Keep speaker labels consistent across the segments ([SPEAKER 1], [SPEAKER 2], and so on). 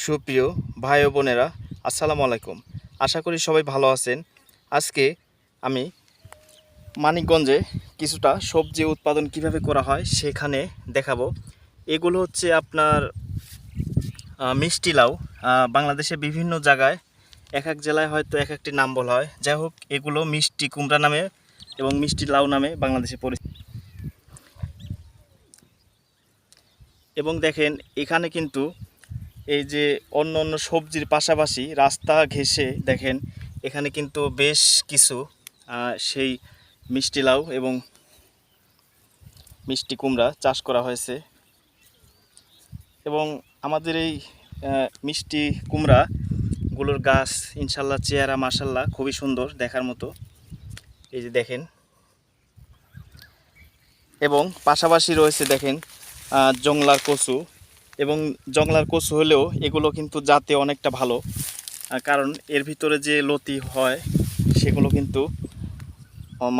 [SPEAKER 1] সুপ্রিয় ভাই বোনেরা, আসসালামু আলাইকুম। আশা করি সবাই ভালো আছেন। আজকে আমি মানিকগঞ্জে কিছুটা সবজি উৎপাদন কীভাবে করা হয় সেখানে দেখাবো। এগুলো হচ্ছে আপনার মিষ্টি লাউ। বাংলাদেশে বিভিন্ন জায়গায় এক এক জেলায় হয়তো এক একটি নাম বলা হয়। যাই হোক, এগুলো মিষ্টি কুমড়া নামে এবং মিষ্টি লাউ নামে বাংলাদেশে পরিচিত এবং দেখেন, এখানে কিন্তু এই যে অন্য অন্য সবজির পাশাপাশি রাস্তা ঘেঁষে দেখেন, এখানে কিন্তু বেশ কিছু সেই মিষ্টি লাউ এবং মিষ্টি কুমড়া চাষ করা হয়েছে। এবং আমাদের এই মিষ্টি কুমড়াগুলোর গাছ, ইনশাল্লাহ চেহারা মাসাল্লাহ খুবই সুন্দর দেখার মতো। এই যে দেখেন। এবং পাশাপাশি রয়েছে দেখেন জংলার কচু। এবং জংলার কচু হলেও এগুলো কিন্তু জাতে অনেকটা ভালো। কারণ এর ভিতরে যে লতি হয়, সেগুলো কিন্তু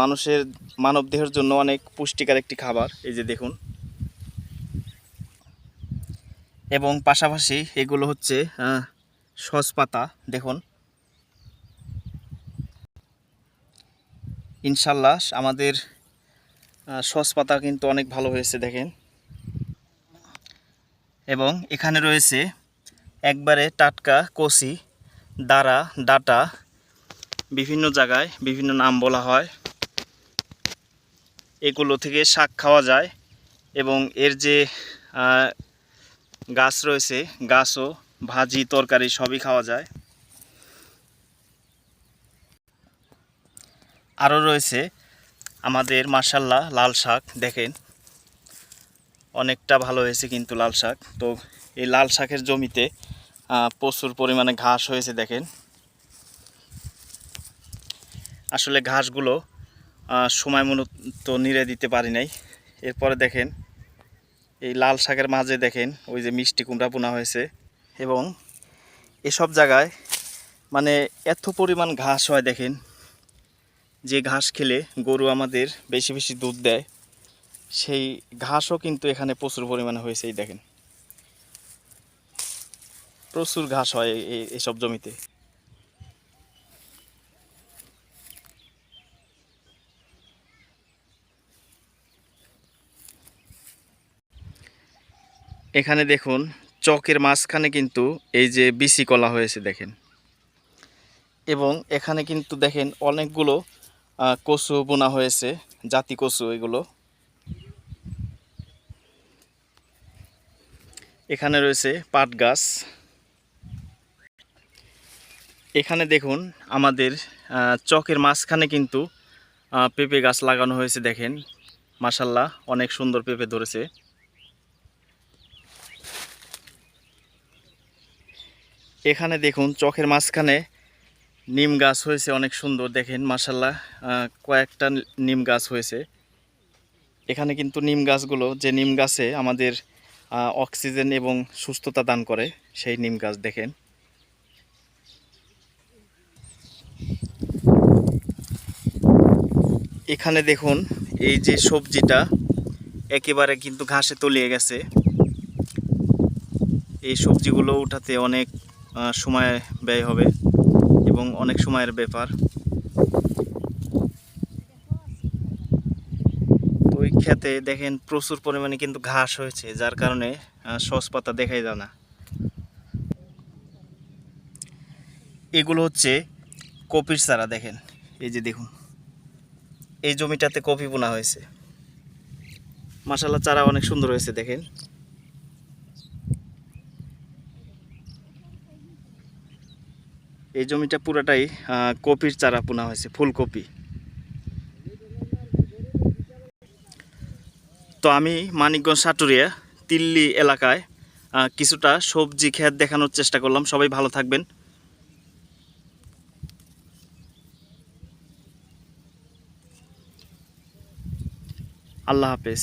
[SPEAKER 1] মানুষের মানব দেহের জন্য অনেক পুষ্টিকর একটি খাবার। এই যে দেখুন। এবং পাশাপাশি এগুলো হচ্ছে সস পাতা, দেখুন। ইনশাল্লাহ আমাদের সস পাতা কিন্তু অনেক ভালো হয়েছে, দেখেন। এবং এখানে রয়েছে একবারে টাটকা কচি দাঁড়া ডাটা, বিভিন্ন জায়গায় বিভিন্ন নাম বলা হয়। এগুলো থেকে শাক খাওয়া যায় এবং এর যে গাছ রয়েছে, গাছও, ভাজি, তরকারি সবই খাওয়া যায়। আরও রয়েছে আমাদের মার্শাল্লাহ লাল শাক, দেখেন। অনেকটা ভালো হয়েছে কিন্তু লাল শাক। তো এই লাল শাকের জমিতে প্রচুর পরিমাণে ঘাস হয়েছে দেখেন। আসলে ঘাসগুলো সময় মতো নিড়ে দিতে পারি নাই। এরপরে দেখেন, এই লাল শাকের মাঝে দেখেন, ওই যে মিষ্টি কুমড়া পোনা হয়েছে এবং এসব জায়গায় মানে এত পরিমাণ ঘাস হয় দেখেন, যে ঘাস খেলে গরু আমাদের বেশি বেশি দুধ দেয়। সেই ঘাসও কিন্তু এখানে প্রচুর পরিমাণে হয়েছে, এই দেখেন। প্রচুর ঘাস হয় এসব জমিতে। এখানে দেখুন, চকের মাঝখানে কিন্তু এই যে বিসি কলা হয়েছে, দেখেন। এবং এখানে কিন্তু দেখেন অনেকগুলো কচু বোনা হয়েছে, জাতি কচু এগুলো। এখানে রয়েছে পাট গাছ। এখানে দেখুন আমাদের চকের মাঝখানে কিন্তু পেঁপে গাছ লাগানো হয়েছে দেখেন। মাসাল্লাহ অনেক সুন্দর পেঁপে ধরেছে। এখানে দেখুন, চকের মাঝখানে নিম গাছ হয়েছে অনেক সুন্দর, দেখেন মাসাল্লাহ কয়েকটা নিম গাছ হয়েছে। এখানে কিন্তু নিম গাছগুলো, যে নিম গাছে আমাদের অক্সিজেন এবং সুস্থতা দান করে সেই নিম গাছ দেখেন। এখানে দেখুন, এই যে সবজিটা একেবারে কিন্তু ঘাসে তলিয়ে গেছে। এই সবজিগুলো উঠাতে অনেক সময় ব্যয় হবে এবং অনেক সময়ের ব্যাপার। তো ওই ক্ষেতে দেখেন প্রচুর পরিমাণে কিন্তু ঘাস হয়েছে, যার কারণে সস পাতা দেখাই যায় না। এগুলো হচ্ছে কপির চারা, দেখেন, এই যে দেখুন। এই জমিটাতে কপি বোনা হয়েছে। মাসাল্লাহ চারা অনেক সুন্দর হয়েছে, দেখেন। এই জমিটা পুরোটাই কপির চারা পোনা হয়েছে, ফুলকপি। তো আমি মানিকগঞ্জ সাটুরিয়া, তিল্লি এলাকায় কিছুটা সবজি ক্ষেত দেখানোর চেষ্টা করলাম। সবাই ভালো থাকবেন। আল্লাহ হাফেজ।